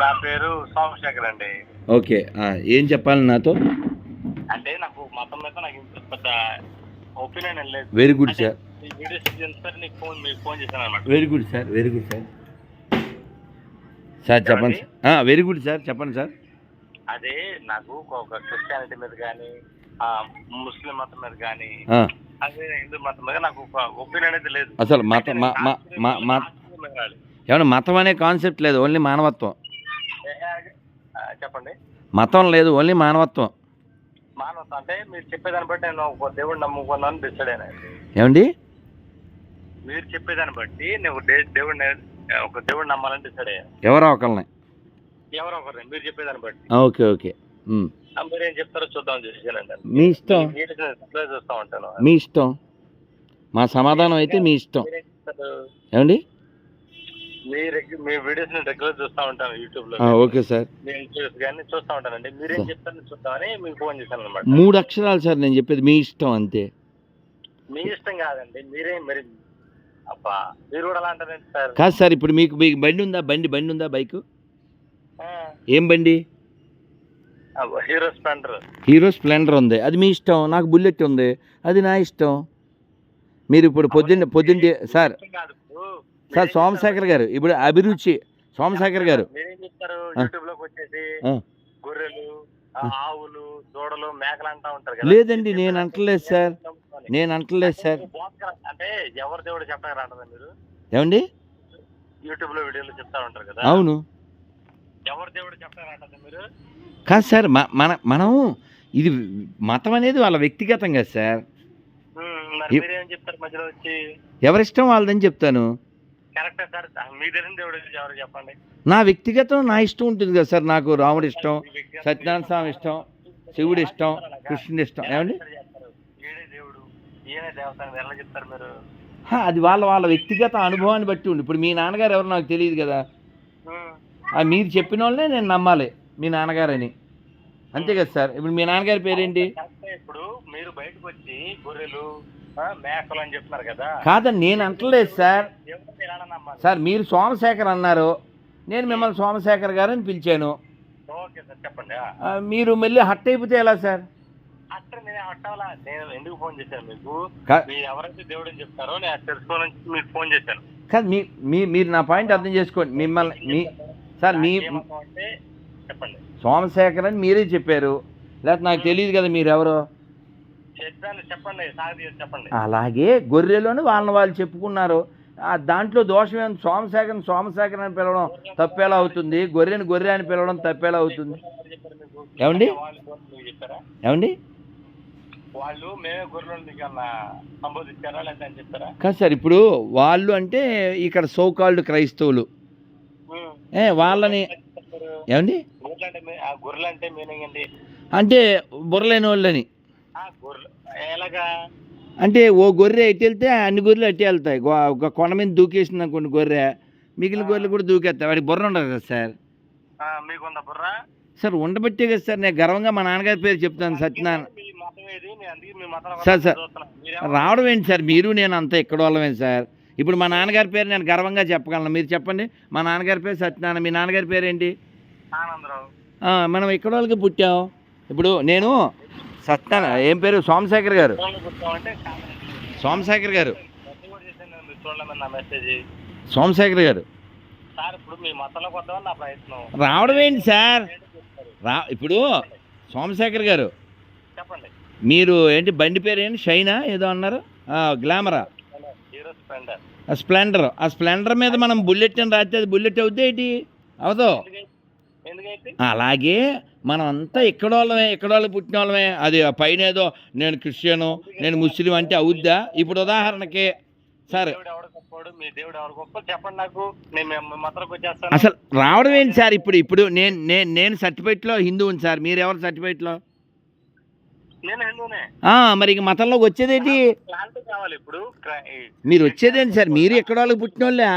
నా పేరు సోమశేఖర్ అండి. ఓకే ఏం చెప్పాలి నాతో? అంటే నాకు మతం మీద నాకు పెద్ద ఒపీనియన్ లేదు. వెరీ గుడ్ సార్ ఫోన్ మీకు ఫోన్ చేశాను అనమాట very good sir very good sir sir చెప్పండి. సార్ వెరీ గుడ్ సార్ చెప్పండి సార్ అదే నాకు ఒక క్రిస్టియానిటీ మీద కానీ ముస్లిం మతం మీద కానీ అదే హిందూ మతం మీద నాకు ఒక ఒపీనియన్ అయితే లేదు. అసలు మత ఏమన్నా మతం అనే కాన్సెప్ట్ లేదు ఓన్లీ మానవత్వం. చెప్పండి. మతం లేదు ఓన్లీ మానవత్వం. మానవత అంటే మీరు చెప్పేదాన్ని బట్టి నేను దేవుడు నమ్ముకున్నాను డిసైడ్ ఏమండి? మీరు చెప్పేదాన్ని బట్టి నువ్వు దే- దేవుడిని ఒక దేవుడు నమ్మాలని డిసైడ్ అయ్యాను ఎవరో ఒకరిని ఎవరో ఒకరిని మీరు చెప్పేదాన్ని బట్టి. Okay okay. మీరేం చెప్తారో చూద్దాం చూసానండి మీ ఇష్టం. చూస్తూ ఉంటాను. మీ ఇష్టం. మా సమాధానం అయితే మీ ఇష్టం. ఏమండి? మీ మీ వీడియోస్ నేను రెగ్యులర్ చూస్తూ ఉంటాను యూట్యూబ్లో. Okay sir. మీ ఇంటర్వ్యూస్ కానీ చూస్తూ ఉంటానండి. మీరేం చెప్తారని చూద్దామని మీకు ఫోన్ చేశాను అనమాట మూడు అక్షరాలు సార్ నేను చెప్పేది మీ ఇష్టం అంతే. మీ ఇష్టం కాదండి. మీరే మరి అబ్బా మీరు కూడా అలా అంటారండి సార్? కాదు సార్ ఇప్పుడు మీకు మీకు బండి ఉందా? బండి బండి ఉందా బైక్? ఏం బండి? Hero Splendor. హీరో స్ప్లెండర్ ఉంది. అది మీ ఇష్టం. నాకు బుల్లెట్ ఉంది. అది నా ఇష్టం. మీరు ఇప్పుడు పొద్దున్న పొద్దున్న సార్. సార్ సోమశేఖర్ గారు ఇప్పుడు అభిరుచి సోమశేఖర్ గారు. మీరేం చెప్తారు ఆ. యూట్యూబ్లోకి వచ్చేసి ఆ. గొర్రెలు ఆ, ఆవులు దూడలు మేకలు అంటా ఉంటారు కదా. లేదండి, నేను అంటలేదు సార్. నేను అంటలేదు సార్. అంటే ఎవరు దేవుడు మీరు? ఏమండి? యూట్యూబ్లో వీడియోలు చెప్తా ఉంటారు కదా. అవును. ఎవరు దేవుడు మీరు? కాదు సార్ మన మనం ఇది మతం అనేది వాళ్ళ వ్యక్తిగతం కదా సార్. ఉమ్, మరి ఇ- మీరేం చెప్తారు మధ్యలో వచ్చి? ఎవరిష్టం వాళ్ళదని చెప్తాను. కరెక్టే సార్. మీ తెలియని దేవుడు ఎవరు చెప్పండి? నా వ్యక్తిగతం నా ఇష్టం ఉంటుంది కదా సార్. నాకు రాముడు ఇష్టం సత్యనారాయణ స్వామి ఇష్టం శివుడు ఇష్టం కృష్ణుడి ఇష్టం. ఏమండి? అది వాళ్ళ వాళ్ళ వ్యక్తిగత అనుభవాన్ని బట్టి ఉంది ఇప్పుడు మీ నాన్నగారు ఎవరు నాకు తెలియదు కదా. మీరు చెప్పిన వాళ్ళనే నేను నమ్మాలి మీ నాన్నగారని. అంతే కదా సార్. ఇప్పుడు మీ నాన్నగారి పేరేంటి? ఇప్పుడు మీరు బయటకు వచ్చి గొర్రెలు ఆ, మేకలు అని చెప్తున్నారు కదా. కాదని నేను అంటలేదు సార్. సార్ మీరు సోమశేఖర్ అన్నారు. నేను మిమ్మల్ని సోమశేఖర్ గారు అని పిలిచాను. ఓకే సార్ చెప్పండి ఆ. ఆ, మీరు మళ్ళీ హట్ అయిపోతే ఎలా సార్? ఎందుకు ఫోన్ చేశాను మీకు? ఎవరైతే చెప్తారో నేను తెలుసుకోవాలని మీకు ఫోన్ చేశాను. కాదు మీ మీరు నా పాయింట్ అర్థం చేసుకోండి. మిమ్మల్ని మీ సార్ మీ చెప్పండి. సోమశేఖర్ అని మీరే చెప్పారు. లేకపోతే నాకు తెలియదు కదా మీరు ఎవరో చెప్పండి అలాగే గొర్రెలోని వాళ్ళని వాళ్ళు చెప్పుకున్నారు. ఆ దాంట్లో దోషం ఏం? సోమశేఖర్ సోమశేఖర్ అని పిలవడం తప్పేలా అవుతుంది. గొర్రెని గొర్రె అని పిలవడం తప్పేలా అవుతుంది? ఏమండి? ఏమండి? వాళ్ళు మేమే గొర్రెలు కాదు సార్ ఇప్పుడు వాళ్ళు అంటే ఇక్కడ సోకాల్డ్ క్రైస్తవులు. ఏ వాళ్ళని ఏమండి? అంటే మీనింగ్ బుర్రలేని వాళ్ళని. ఎలాగా? అంటే ఓ గొర్రె ఎటు వెళ్తే అన్ని గొర్రెలు అట్టే వెళ్తాయి. ఒక కొండ మీద దూకేసింది అనుకోండి గొర్రె మిగిలిన గొర్రెలు కూడా దూకేస్తాయి. వాడికి బుర్ర ఉండదు కదా సార్? మీకుందా బుర్రా? సార్ ఉండబట్టే కదా సార్. నేను గర్వంగా మా నాన్నగారి పేరు చెప్తాను సత్యనారాయణ. Sir, sir. రావడం ఏంటి సార్? మీరు నేను అంతా ఎక్కడ వాళ్ళమే సార్. ఇప్పుడు మా నాన్నగారి పేరు నేను గర్వంగా చెప్పగలను. మీరు చెప్పండి. మా నాన్నగారి పేరు సత్యనారాయణ. మీ నాన్నగారి పేరు ఏంటి ఆనందరావు. ఆ, మనం ఎక్కడ వాళ్ళకి పుట్టాం? ఇప్పుడు నేను సత్యన ఏం పేరు? సోమశేఖర్ గారు? సోమశేఖర్ గారు. సోమశేఖర్ గారు. రావడం ఏంటి సార్? రా ఇప్పుడు సోమశేఖర్ గారు చెప్పండి మీరు ఏంటి బండి పేరు ఏంటి? షైనా ఏదో అన్నారు? గ్లామరా? స్ప్లెండర్ ఆ స్ప్లెండర్. ఆ స్ప్లెండర్ మీద మనం బుల్లెట్ అని రాస్తే అది బుల్లెట్ అవుతే ఏంటి? అవుతావు అలాగే మనం అంతా ఇక్కడ వాళ్ళమే ఇక్కడ వాళ్ళు పుట్టిన వాళ్ళమే అది పైన ఏదో నేను క్రిస్టియను నేను ముస్లిం అంటే అవుద్దా? ఇప్పుడు ఉదాహరణకి సార్ అసలు రావడం ఏంటి సార్ ఇప్పుడు? ఇప్పుడు నేను నేను నేను సర్టిఫికేట్లో హిందువుని సార్. మీరు ఎవరు సర్టిఫికేట్లో మరి ఇంక మతంలోకి వచ్చేదేంటి? మీరు వచ్చేదేంటి సార్? మీరు ఎక్కడ వాళ్ళకి పుట్టిన వాళ్ళే